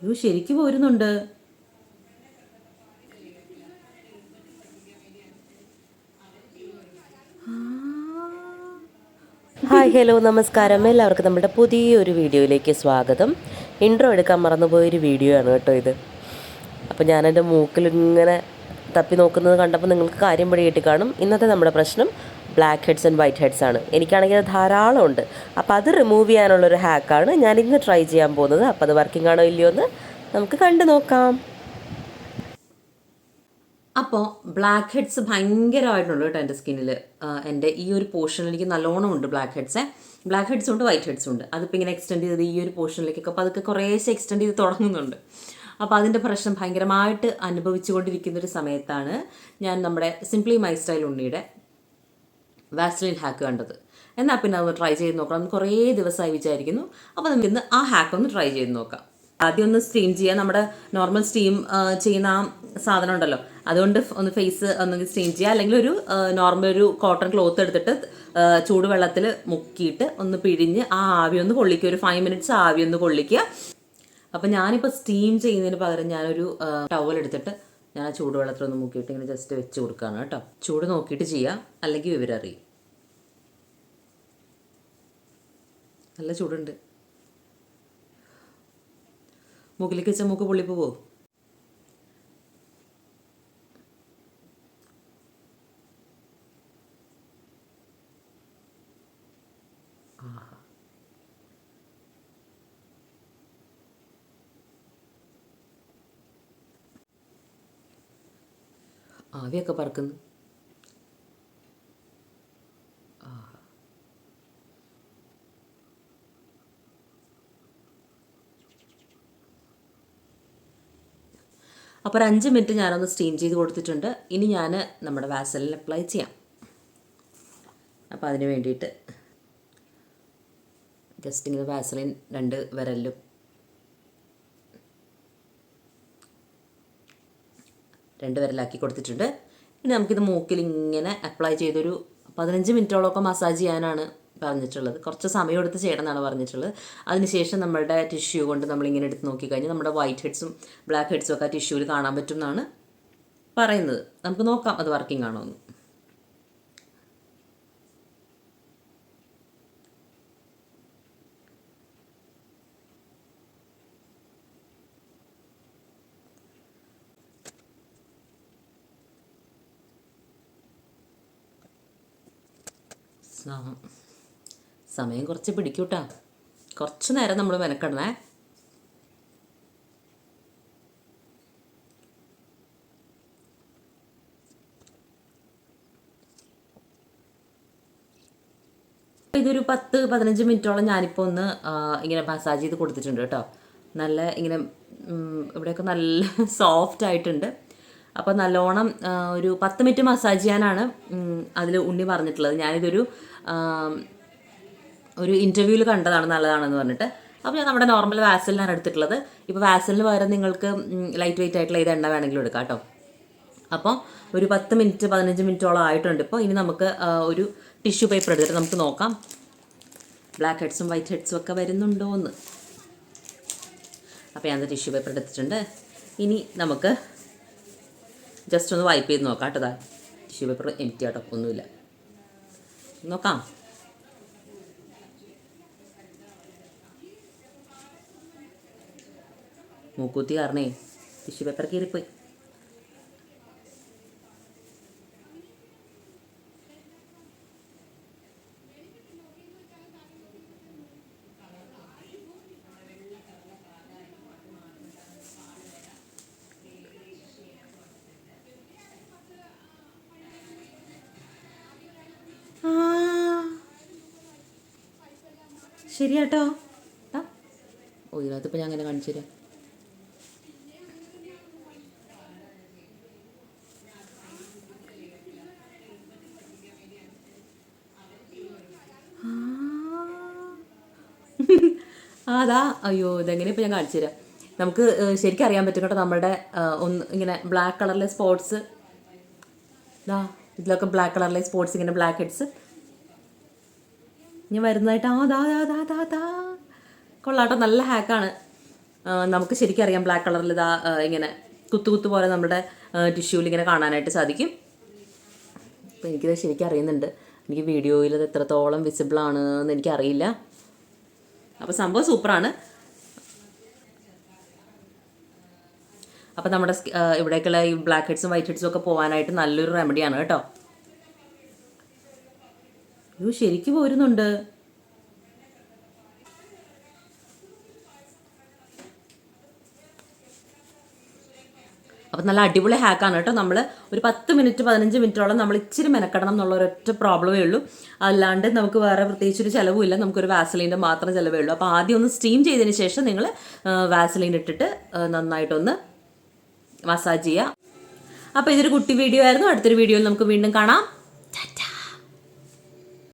അയ്യോ ശരിക്കും പോരുന്നുണ്ട്. Hi hello നമസ്കാരം. എല്ലാവർക്കും നമ്മുടെ പുതിയൊരു വീഡിയോയിലേക്ക് സ്വാഗതം. ഇൻട്രോ എടുക്കാൻ മറന്നുപോയൊരു വീഡിയോ ആണ് കേട്ടോ ഇത്. അപ്പോൾ ഞാൻ എന്റെ മൂക്കിൽ ഇങ്ങനെ തപ്പി നോക്കുന്നത് കണ്ടപ്പോൾ നിങ്ങൾക്ക് കാര്യം പടി കാണും. ഇന്നത്തെ നമ്മുടെ പ്രശ്നം blackheads and whiteheads ആണ്. എനിക്കാണെങ്കിൽ ധാരാളം ഉണ്ട് അപ്പോൾ അത് റിമൂവ് ചെയ്യാനുള്ളൊരു ഹാക്കാണ് ഞാൻ ഇന്ന് ട്രൈ ചെയ്യാൻ പോകുന്നത്. അപ്പോൾ അത് വർക്കിംഗ് ആണോ ഇല്ലയോ എന്ന് നമുക്ക് കണ്ടു നോക്കാം. അപ്പോൾ ബ്ലാക്ക് ഹെഡ്സ് ഭയങ്കരമായിട്ടുണ്ട് കേട്ടോ എന്റെ സ്കിന്നിൽ എന്റെ ഈ ഒരു പോർഷനിൽ എനിക്ക് നല്ലോണം ഉണ്ട് ബ്ലാക്ക് ഹെഡ്സ് ബ്ലാക്ക് ഹെഡ്സും ഉണ്ട് വൈറ്റ് ഹെഡ്സും ഉണ്ട്. അതിപ്പോൾ ഇങ്ങനെ എക്സ്റ്റെൻഡ് ചെയ്ത് ഈ ഒരു പോർഷനിലേക്കൊക്കെ അപ്പോൾ അതൊക്കെ കുറേശ്ശെ എക്സ്റ്റെൻഡ് ചെയ്ത് തുടങ്ങുന്നുണ്ട്. അപ്പോൾ അതിന്റെ പ്രശ്നം ഭയങ്കരമായിട്ട് അനുഭവിച്ചുകൊണ്ടിരിക്കുന്ന ഒരു സമയത്താണ് ഞാൻ നമ്മുടെ സിംപ്ലി മൈ സ്റ്റൈൽ ഉണ്ണിയുടെ വാസ്ലിൻ ഹാക്ക് കണ്ടത്. എന്നാൽ പിന്നെ അതൊന്ന് ട്രൈ ചെയ്ത് നോക്കണം. കുറേ ദിവസമായി വിചാരിക്കുന്നു. അപ്പോൾ നമുക്ക് ഇന്ന് ആ ഹാക്ക് ഒന്ന് ട്രൈ ചെയ്ത് നോക്കാം. ആദ്യം ഒന്ന് സ്റ്റീം ചെയ്യുക നമ്മുടെ നോർമൽ സ്റ്റീം ചെയ്യുന്ന ആ സാധനം ഉണ്ടല്ലോ. അതുകൊണ്ട് ഒന്ന് ഫേസ് ഒന്ന് സ്റ്റീം ചെയ്യുക അല്ലെങ്കിൽ ഒരു നോർമൽ ഒരു കോട്ടൺ ക്ലോത്ത് എടുത്തിട്ട് ചൂടുവെള്ളത്തിൽ മുക്കിയിട്ട് ഒന്ന് പിഴിഞ്ഞ് ആ ആവി ഒന്ന് കൊള്ളിക്കുക. ഒരു ഫൈവ് മിനിറ്റ്സ് ആവി ഒന്ന് കൊള്ളിക്കുക. അപ്പം ഞാനിപ്പോൾ സ്റ്റീം ചെയ്യുന്നതിന് പകരം ഞാനൊരു ടവൽ എടുത്തിട്ട് ഞാൻ ആ ചൂടുവെള്ളത്തിലൊന്ന് മുക്കിയിട്ട് ഇങ്ങനെ ജസ്റ്റ് വെച്ച് കൊടുക്കുകയാണ് കേട്ടോ. ചൂട് നോക്കിയിട്ട് ചെയ്യാം. അല്ലെങ്കിൽ വിവരം അറിയും. നല്ല ചൂടുണ്ട്. മുകളിലേക്ക് വെച്ചാൽ മൂക്ക് പൊള്ളിപ്പ് പോവും? പോവോ ആവിയൊക്കെ പറക്കുന്നു. അപ്പോൾ ഒരു അഞ്ച് മിനിറ്റ് ഞാനൊന്ന് സ്റ്റീം ചെയ്ത് കൊടുത്തിട്ടുണ്ട്. ഇനി ഞാൻ നമ്മുടെ വാസലിൽ അപ്ലൈ ചെയ്യാം. അപ്പോൾ അതിന് വേണ്ടിയിട്ട്. ജസ്റ്റ് ഇങ്ങനെ വാസലിൻ രണ്ട് വിരലിലും രണ്ട് വിരലാക്കി കൊടുത്തിട്ടുണ്ട്. ഇനി നമുക്കിത് മൂക്കിൽ ഇങ്ങനെ അപ്ലൈ ചെയ്തൊരു പതിനഞ്ച് മിനിറ്റോളമൊക്കെ മസാജ് ചെയ്യാനാണ് പറഞ്ഞിട്ടുള്ളത്. കുറച്ച് സമയം എടുത്ത് ചെയ്യണം എന്നാണ് പറഞ്ഞിട്ടുള്ളത്. അതിനുശേഷം നമ്മളുടെ ടിഷ്യൂ കൊണ്ട് നമ്മളിങ്ങനെ എടുത്ത് നോക്കിക്കഴിഞ്ഞാൽ നമ്മുടെ വൈറ്റ് ഹെഡ്സും ബ്ലാക്ക് ഹെഡ്സും ഒക്കെ ആ ടിഷ്യൂവിൽ കാണാൻ പറ്റും എന്നാണ് പറയുന്നത്. നമുക്ക് നോക്കാം അത് വർക്കിംഗ് ആണോ എന്ന് സമ- സമയം കുറച്ച് പിടിക്കൂട്ടാ. കുറച്ച് നേരം നമ്മൾ മെനക്കെടണേ. ഇതൊരു പത്ത് പതിനഞ്ച് മിനിറ്റോളം ഞാനിപ്പോൾ ഒന്ന് ഇങ്ങനെ മസാജ് ചെയ്ത് കൊടുത്തിട്ടുണ്ട് കേട്ടോ. നല്ല ഇങ്ങനെ ഇവിടെയൊക്കെ നല്ല സോഫ്റ്റ് ആയിട്ടുണ്ട് അപ്പോൾ നല്ലോണം ഒരു പത്ത് മിനിറ്റ് മസാജ് ചെയ്യാനാണ് അതിൽ ഉണ്ണി പറഞ്ഞിട്ടുള്ളത്. ഞാനിതൊരു ഒരു ഇന്റർവ്യൂവിൽ കണ്ടതാണ് നല്ലതാണെന്ന് പറഞ്ഞിട്ട്. അപ്പോൾ ഞാൻ നമ്മുടെ നോർമൽ വാസലിനാണ് എടുത്തിട്ടുള്ളത്. ഇപ്പോൾ വാസലിന് പകരം നിങ്ങൾക്ക് ലൈറ്റ് വെയിറ്റ് ആയിട്ടുള്ള ഏത് എണ്ണ വേണമെങ്കിലും എടുക്കാം കേട്ടോ. അപ്പോൾ ഒരു പത്ത് മിനിറ്റ് പതിനഞ്ച് മിനിറ്റോളം ആയിട്ടുണ്ട് ഇപ്പോൾ ഇനി നമുക്ക് ഒരു ടിഷ്യൂ പേപ്പർ എടുത്തിട്ട് നമുക്ക് നോക്കാം. ബ്ലാക്ക് ഹെഡ്സും വൈറ്റ് ഹെഡ്സും ഒക്കെ വരുന്നുണ്ടോ എന്ന് അപ്പോൾ ഞാൻ ടിഷ്യൂ പേപ്പർ എടുത്തിട്ടുണ്ട്. ഇനി നമുക്ക് ജസ്റ്റ് ഒന്ന് വൈപ്പ് ചെയ്ത് നോക്കാം കേട്ടോ ടിഷ്യൂ പേപ്പർ എം ടി ആട്ടോ ഒന്നുമില്ല. നോക്കാം. മൂക്കൂത്തി കാരണേ ടിഷ്യൂ പേപ്പർ കീറിപ്പോയി. ശരിയാട്ടോ. കേട്ടോ ഓ ഇതിനകത്തിപ്പോൾ ഞാൻ അങ്ങനെ കാണിച്ചു തരാം. ആ. അതാ അയ്യോ ഇതെങ്ങനെ ഇപ്പം ഞാൻ കാണിച്ചു തരാം. നമുക്ക് ശരിക്കും അറിയാൻ പറ്റും കേട്ടോ നമ്മുടെ ഒന്ന് ഇങ്ങനെ ബ്ലാക്ക് കളറിലെ സ്പോട്സ് ഇതാ ഇതിലൊക്കെ ബ്ലാക്ക് കളറിലെ സ്പോർട്സ് ഇങ്ങനെ ബ്ലാക്ക് ഹെഡ്സ് ഇനി വരുന്നതായിട്ട് ആ ദാ ദാ ദാ ദാ ദാ. കൊള്ളാട്ടോ നല്ല ഹാക്കാണ് നമുക്ക് ശരിക്കും അറിയാം ബ്ലാക്ക് കളറിൽ ഇതാ ഇങ്ങനെ കുത്തു കുത്തു പോലെ നമ്മുടെ ടിഷ്യൂവിൽ ഇങ്ങനെ കാണാനായിട്ട് സാധിക്കും. അപ്പോൾ എനിക്കിത് ശരിക്കും അറിയുന്നുണ്ട്. എനിക്ക് വീഡിയോയിൽ അത് എത്രത്തോളം വിസിബിൾ ആണ് എന്ന് എനിക്കറിയില്ല. അപ്പോൾ സംഭവം സൂപ്പറാണ് അപ്പോൾ നമ്മുടെ ഇവിടേക്കുള്ള ഈ ബ്ലാക്ക് ഹെഡ്സും വൈറ്റ് ഹെഡ്സും ഒക്കെ പോകാനായിട്ട് നല്ലൊരു റെമഡിയാണ് കേട്ടോ. അയ്യോ ശരിക്കും പോരുന്നുണ്ട്. അപ്പം നല്ല അടിപൊളി ഹാക്കാണ് കേട്ടോ. നമ്മൾ ഒരു പത്ത് മിനിറ്റ് പതിനഞ്ച് മിനിറ്റോളം നമ്മൾ ഇച്ചിരി മെനക്കെടണം എന്നുള്ള ഒരൊറ്റ പ്രോബ്ലമേ ഉള്ളൂ. അല്ലാണ്ട് നമുക്ക് വേറെ പ്രത്യേകിച്ച് ഒരു ചിലവുമില്ല നമുക്കൊരു വാസലീന്റെ മാത്രം ചിലവേ ഉള്ളൂ. അപ്പോൾ ആദ്യം ഒന്ന് സ്റ്റീം ചെയ്തതിന് ശേഷം നിങ്ങൾ വാസലീൻ ഇട്ടിട്ട് നന്നായിട്ടൊന്ന് മസാജ് ചെയ്യുക അപ്പോൾ ഇതൊരു കുട്ടി വീഡിയോ ആയിരുന്നു. അടുത്തൊരു വീഡിയോയിൽ നമുക്ക് വീണ്ടും കാണാം. ടാറ്റാ.